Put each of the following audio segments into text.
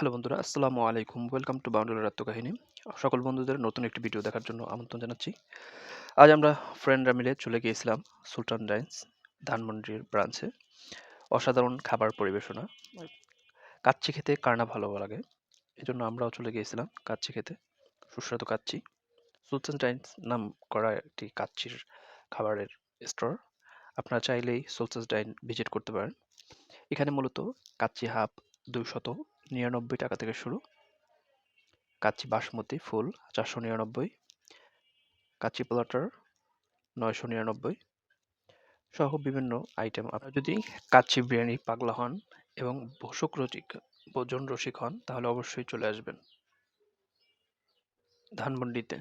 Hello বন্ধুরা, আসসালামু আলাইকুম। ওয়েলকাম টু বাউন্ডুলার আত্মকাহিনী সকল বন্ধুদের নতুন একটি ভিডিও দেখার জন্য আমন্ত্রণ জানাচ্ছি। আজ আমরা ফ্রেন্ডরা মিলে চলে গিয়েছিলাম সুলতান ডাইন্স ধানমন্ডির ব্রাঞ্চে অসাধারণ খাবার পরিবেশনা। কাচ্চি খেতে কার না ভালো লাগে? এজন্য আমরাও চলে গিয়েছিলাম কাচ্চি খেতে। সুস্বাদু কাচ্চি। সুলতান ডাইন্স নাম করা একটি কাচ্চির খাবারের স্টোর আপনারা চাইলেই সুলতান ডাইন ভিজিট করতে পারেন। এখানে মূলত কাচ্চি হাফ দুইশত নিরানব্বই টাকা থেকে শুরু। কাচ্চি বাসমতি ফুল চারশো নিরানব্বই। কাচ্চি প্লাটার নয়শো নিরানব্বই। সহ বিভিন্ন আইটেম আপনারা যদি কাচ্চি বিরিয়ানি পাগলা হন এবং ভোষক রসিক, ভোজন রসিক হন, তাহলে অবশ্যই চলে আসবেন। ধানমন্ডিতে।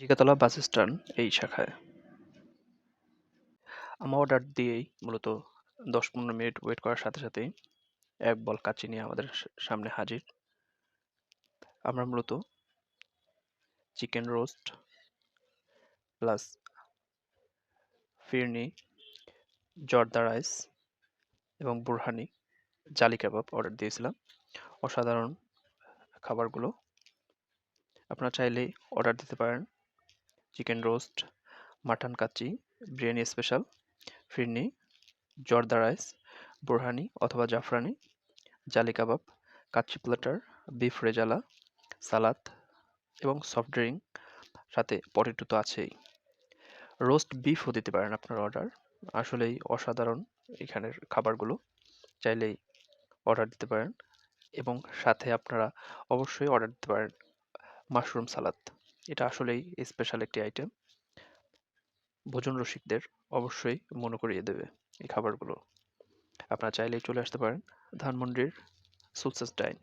জিগাতলা বাস স্ট্যান্ড এই শাখায়। আমার অর্ডার দিয়েই মূলত দশ পনেরো মিনিট ওয়েট করার সাথে সাথেই এক বল কাচি নিয়ে আমাদের সামনে হাজির। আমরা মূলত চিকেন রোস্ট প্লাস ফিরনি, জর্দা রাইস এবং বুরহানি জালি কাবাব অর্ডার দিয়েছিলাম। অসাধারণ খাবারগুলো। আপনারা চাইলে অর্ডার দিতে পারেন। Chicken roast, mutton kacchi, biryani special, firni, zarda rice borhani অথবা zafrani, jali kebab, kacchi platter beef rezala, salad এবং সফট ড্রিঙ্ক সাথে পটেটো তো আছেই। রোস্ট বিফও দিতে পারেন আপনার অর্ডার। আসলেই অসাধারণ এখানের খাবারগুলো। চাইলেই অর্ডার দিতে পারেন এবং সাথে আপনারা অবশ্যই অর্ডার দিতে পারেন মাশরুম সালাদ। এটা আসলেই স্পেশাল একটি আইটেম ভোজন রসিকদের অবশ্যই মনে করিয়ে দেবে এই খাবারগুলো। আপনারা চাইলেই চলে আসতে পারেন ধানমন্ডির সুলসাস ডাইন।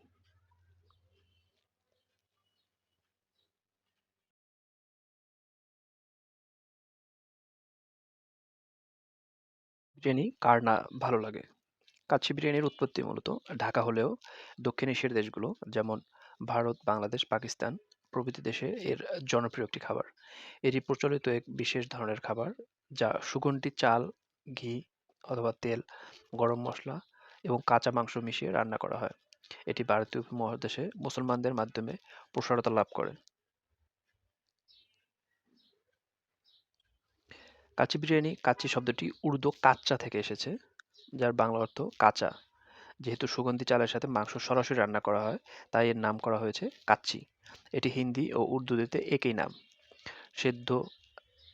বিরিয়ানি কার না ভালো লাগে? কাচ্চি বিরিয়ানির উৎপত্তি মূলত ঢাকা হলেও দক্ষিণ এশিয়ার দেশগুলো, যেমন ভারত, বাংলাদেশ, পাকিস্তান প্রভৃতি দেশে এর জনপ্রিয় একটি খাবার। এটি প্রচলিত এক বিশেষ ধরনের খাবার যা সুগন্ধি, চাল, ঘি অথবা তেল, গরম মশলা এবং কাঁচা মাংস মিশিয়ে রান্না করা হয়। এটি ভারতীয় উপমহাদেশে মুসলমানদের মাধ্যমে প্রসারতা লাভ করে। কাচ্চি বিরিয়ানি কাচ্চি শব্দটি উর্দু কাচ্চা থেকে এসেছে, যার বাংলা অর্থ কাঁচা। যেহেতু সুগন্ধি চালের সাথে মাংস সরাসরি রান্না করা হয়, তাই এর নাম করা হয়েছে কাচ্চি। এটি হিন্দি ও উর্দুতে একই নাম। সেদ্ধ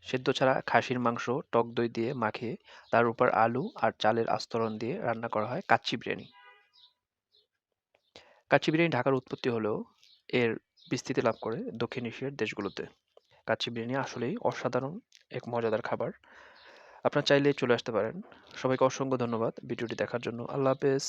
সেদ্ধ ছাড়া খাসির মাংস, টক দই দিয়ে মাখিয়ে তার উপর আলু আর চালের আস্তরণ দিয়ে রান্না করা হয় কাচ্চি বিরিয়ানি। কাচ্চি বিরিয়ানি ঢাকার উৎপত্তি হলেও এর বিস্তৃতি লাভ করে দক্ষিণ এশিয়ার দেশগুলোতে। কাচ্চি বিরিয়ানি আসলেই অসাধারণ এক মজাদার খাবার। আপনার চাইলেই চলে আসতে পারেন। সবাইকে অসংখ্য ধন্যবাদ ভিডিওটি দেখার জন্য। আল্লাহ হাফেজ।